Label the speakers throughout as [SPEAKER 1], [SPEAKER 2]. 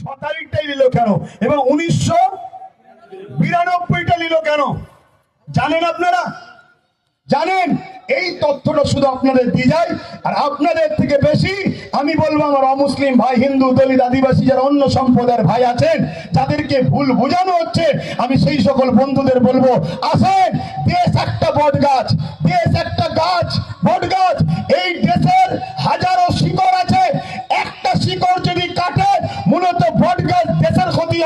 [SPEAKER 1] ছ তারিখটাই নিল কেন? এবং উনিশশো বিরানব্বইটা নিল কেন? জানেন আপনারা? জানেন? এই তথ্যটা শুধু আপনাদের দিয়ে যায়। আর আপনাদের থেকে বেশি আমি বলব আমার অমুসলিম ভাই, হিন্দু, দলিত, আদিবাসী যারা অন্য সম্প্রদায়ের ভাই আছেন, যাদেরকে ভুল বোঝানো হচ্ছে, আমি সেই সকল বন্ধুদের বলব, আসেন, দেশ একটা বট গাছ দেশ একটা গাছ বট গাছ এই দেশের হাজারো শিকড় আছে, একটা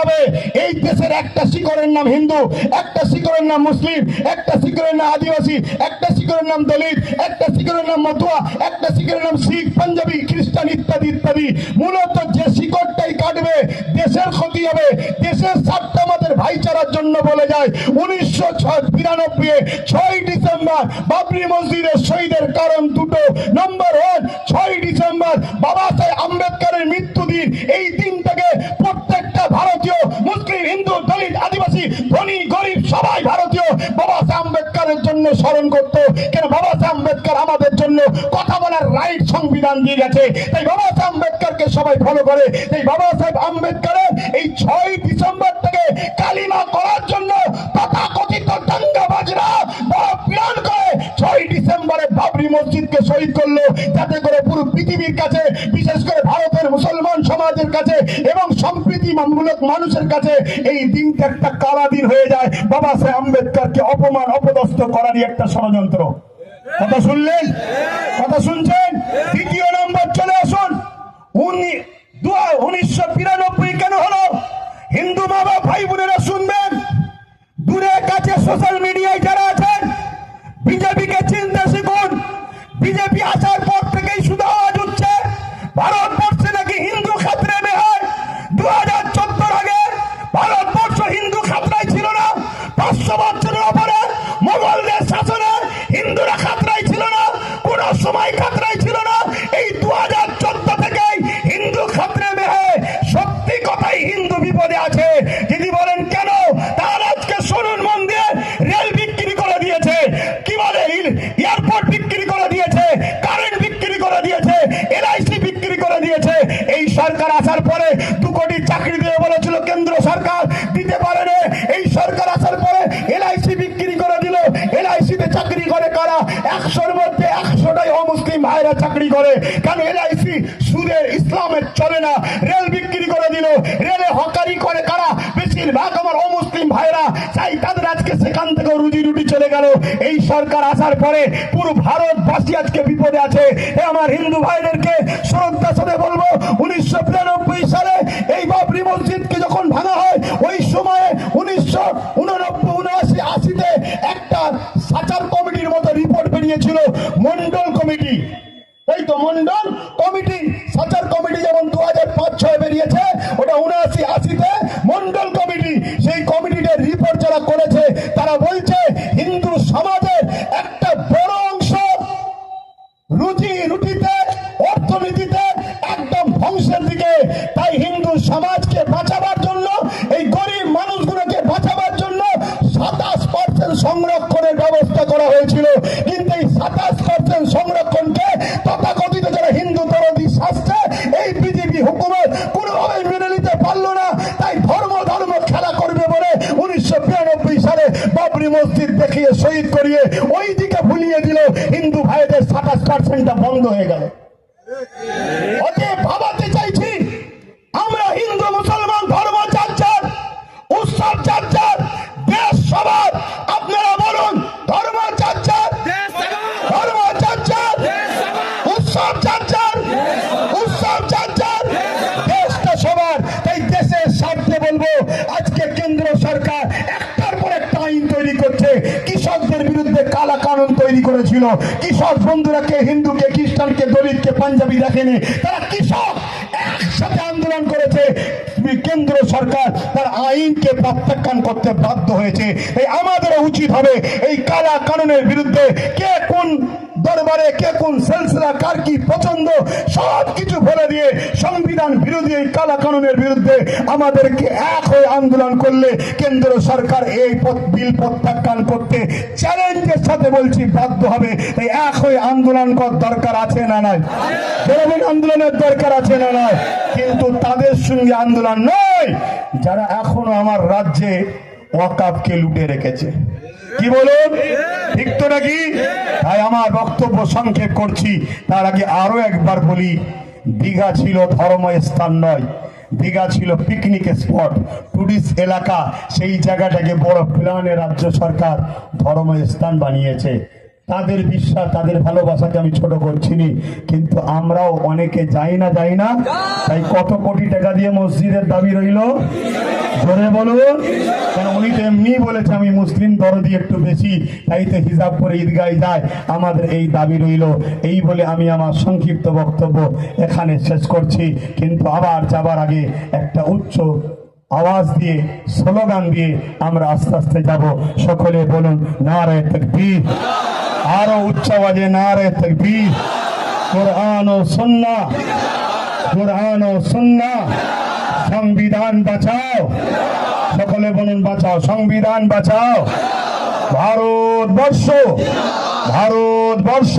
[SPEAKER 1] হবে। এই দেশের একটা শিকড়ের নাম হিন্দু, একটা শিকড়ের নাম মুসলিম, একটা শিকড়ের নাম আদিবাসী, একটা শিকড়ের নাম দলিত, একটা শিকড়ের নাম মতুয়া, একটা শিকড়ের নাম শিখ, পাঞ্জাবি, খ্রিস্টান ইত্যাদি ইত্যাদি। মূলত যে শিকড়টাই কাটবে, দেশের ক্ষতি হবে। দেশের স্বার্থ আমাদের ভাইচারার জন্য বলে যায়। উনিশশো বিরানব্বই ছয় ডিসেম্বর বাবরি মসজিদের শহীদের কারণ দুটো। নম্বর ওয়ান, ছয় ডিসেম্বর বাবা সাহেব আম্বেদকরের মৃত্যু দিন এই সবাই ভারতীয় বাবা সাহেব আম্বেদকরের জন্য স্মরণ করতো। কেন বাবা সাহেব আম্বেদকর আমাদের জন্য কথা বলার রাইট সংবিধান দিয়ে গেছে। তাই বাবা সাহেব আম্বেদকরকে সবাই ফলো করে। তাই বাবা সাহেব আম্বেদকরের এই ছয় ডিসেম্বর থেকে কালিমা করার জন্য তথাকথিত দাঙ্গাবাজরা বড় প্ল্যান করে ছয় ডিসেম্বরে বাবরি মসজিদকে শহীদ করল। যাতে করে পুরো পৃথিবীর কাছে, বিশেষ করে ভারতের মুসলমান সমাজের কাছে এবং সম্প্রীতিমূলক মানুষের কাছে এই দিনটা একটা কালা দিন হয়ে যায়। বাবা সাহেব আম্বেদকরকে অপমান, অপদস্থ করারই একটা ষড়যন্ত্র। কথা শুনলেন? কথা শুনছেন? কোন সময় খাতরাই ছিল না। এই দু হাজার হিন্দু খাতরে মেহে। সত্যি কথাই হিন্দু বিপদে আছে। যদি বলেন, কেন? তার আজকে শুনুন মন দিয়ে রেল বিক্রি করে দিয়েছে। কি বলে? এয়ারপোর্ট বিক্রি করে দিয়েছে, কারেন্ট বিক্রি করে দিয়েছে, এলআইসি বিক্রি করে দিয়েছে। এই সরকার আসার পরে দু অমুসলিম ভাইরা চাকরি করে। কেন এলআইসি সুদের ইসলামের চলে না? রেল বিক্রি করে দিল। রেলে হকারি করে কারা? বেশিরভাগ আমার অমুসলিম ভাইরা। চাই তাদের আজকে সেখান থেকে রুজি রুটি চলে গেল। এই সরকার আসার পরে পুরো ভারতবাসী আজকে বিপদে আছে। এ আমার হিন্দু ভাইদেরকে শ্রদ্ধা সাথে বলব, উনিশশো বিরানব্বই সালে এই বাবরি মসজিদকে যখন ভাঙা হয়, ওই সময়ে উনিশশো উননব্বই, উনআশি, আশিতে একটা সাচার কমিটির মতো রিপোর্ট বেরিয়েছিল মন্ডল কমিটি। এই তো মন্ডল কমিটি, সাচার কমিটি যেমন দু হাজার পাঁচ ছয় বেরিয়েছে, ওটা উনআশি, আশিতে মন্ডল কমিটি, সেই কমিটির রিপোর্ট যারা করেছে, তারা বলছে হিন্দু সমাজের একটা বড় অংশ রুচি রুটিতে করা হয়েছিল। কিন্তু এই সাতাশ পার্সেন্ট সংরক্ষণকে তথাকথিত যারা হিন্দু দরদি শাস্ত্রে এই বিজেপি হুকুমত কোনোভাবে মেনে নিতে পারল না। তাই ধর্ম ধর্ম খেলা করবে বলে উনিশশো বিরানব্বই সালে বাবরি মসজিদ দেখিয়ে শহীদ করিয়ে ওই দিকে ভুলিয়ে দিল। হিন্দু ভাইদের সাতাশ পার্সেন্টটা বন্ধ হয়ে গেল। ভাবাতে চাইছি, আমরা হিন্দু, মুসলমান, ধর্ম যার যার উৎসব যার যার দেশ সবার কৃষকদের বিরুদ্ধে কালা কানুন তৈরি করেছিল। কৃষক বন্ধুরা কে হিন্দুকে খ্রিস্টানকে দলিতকে পাঞ্জাবি দেখেনি তারা কৃষক একসাথে আন্দোলন করেছে। কেন্দ্র সরকার তার আইনকে প্রত্যাখ্যান করতে বাধ্য হয়েছে। এই আমাদেরও উচিত হবে এই কালা কানুনের বিরুদ্ধে কে কোন দরবারে কে কোন সিলসিলা, কার কি পছন্দ, সব কিছু বলে দিয়ে সংবিধান বিরোধী এই কালা কানুনের বিরুদ্ধে আমাদেরকে এক হয়ে আন্দোলন করলে কেন্দ্র সরকার এই বিল প্রত্যাখ্যান করতে চ্যালেঞ্জের সাথে বলছি বাধ্য হবে। তাই এক হয়ে আন্দোলন করার দরকার আছে না নাই? বলবেন আন্দোলনের দরকার আছে না নাই? কিন্তু তাদের সঙ্গে আন্দোলন নয়, যারা এখনও আমার রাজ্যে ওয়াকাবকে লুটে রেখেছে। কি বলুন? ঠিক তো নাকি? তাই আমার বক্তব্য সংক্ষেপ করছি। তার আগে আরও একবার বলি, দীঘা ছিল ধর্ম স্থান নয়। দীঘা ছিল পিকনিক স্পট টুরিস্ট এলাকা। সেই জায়গাটাকে বড় প্ল্যানে রাজ্য সরকার ধর্ম স্থান বানিয়েছে। তাদের বিশ্বাস, তাদের ভালোবাসাকে আমি ছোট করছি নি কিন্তু আমরাও অনেকে যাই না যাই না। তাই কত কোটি টাকা দিয়ে মসজিদের দাবি রইল? জোরে বলুন। কেন উনি তো এমনি বলেছে, আমি মুসলিম দরদি একটু বেশি। তাই তো হিসাব করে ঈদগায় যায়। আমাদের এই দাবি রইল। এই বলে আমি আমার সংক্ষিপ্ত বক্তব্য এখানে শেষ করছি। কিন্তু আবার যাবার আগে একটা উচ্চ আওয়াজ দিয়ে, স্লোগান দিয়ে আমরা আস্তে আস্তে যাব। সকলে বলুন নারে তকবীর। আরও উচ্চ আওয়াজে নারে তকবীর। কোরআন ও সুন্নাহ। কোরআন ও সুন্নাহ। সংবিধান বাঁচাও। সকলে বলুন বাঁচাও। সংবিধান বাঁচাও। ভারতবর্ষ। ভারতবর্ষ।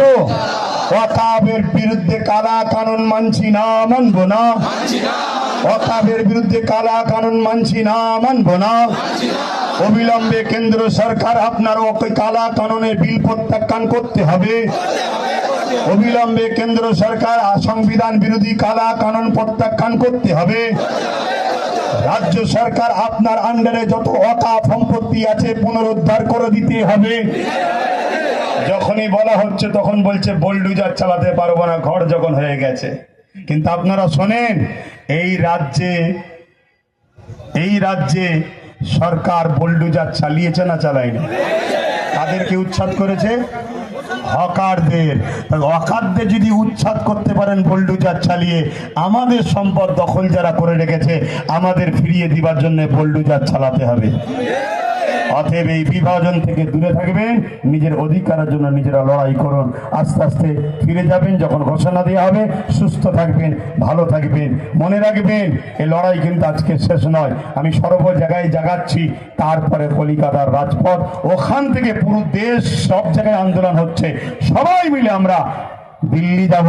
[SPEAKER 1] ওয়াকাবের বিরুদ্ধে কালা কানুন মানছি না, মানবো না। ওয়াকাবের বিরুদ্ধে কালা কানুন মানছি না, মানবো না। অবিলম্বে কেন্দ্র সরকার আপনার কালা কানুনের বিল প্রত্যাখ্যান করতে হবে। অবিলম্বে কেন্দ্র সরকার সংবিধান বিরোধী কালা কানুন প্রত্যাখ্যান করতে হবে। রাজ্য সরকার আপনার আন্ডারে যত অকাপ সম্পত্তি আছে পুনরুদ্ধার করে দিতে হবে। যখনই বলা হচ্ছে তখন বলছে বোল্ডুজার চালাতে পারব না, ঘর যখন হয়ে গেছে। কিন্তু আপনারা শোনেন, এই রাজ্যে এই রাজ্যে সরকার বোল্ডুজার চালিয়েছে না চালায়নি? তাদেরকে উচ্ছেদ করেছে হকারদের। হকারদের যদি উচ্ছেদ করতে পারেন বোল্ডুজার চালিয়ে, আমাদের সম্পদ দখল যারা করে রেখেছে, আমাদের ফিরিয়ে দিবার জন্য বোল্ডুজার চালাতে হবে। অতএব এই বিভাজন থেকে দূরে থাকবেন, নিজের অধিকারের জন্য নিজেরা লড়াই করুন। আস্তে আস্তে ফিরে যাবেন, যখন ঘোষণা দেওয়া হবে, সুস্থ থাকবেন, ভালো থাকবেন। মনে রাখবেন, এই লড়াই কিন্তু আজকে শেষ নয়। আমি সর্ব জায়গায় জাগাচ্ছি, তারপরে কলিকাতার রাজপথ। ওখান থেকে পুরো দেশ সব জায়গায় আন্দোলন হচ্ছে। সবাই মিলে আমরা দিল্লি যাব।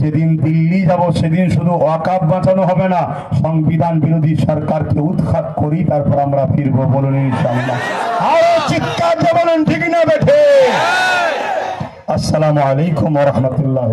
[SPEAKER 1] যেদিন দিল্লি যাব, সেদিন শুধু ওয়াকাব বাঁচানো হবে না, সংবিধান বিরোধী সরকারকে উৎখাত করি তারপর আমরা ফিরবো বলুন ইনশাআল্লাহ। আরও চিৎকার দিয়ে বলুন ঠিক না বেঠে? আসসালামু আলাইকুম রাহমাতুল্লাহ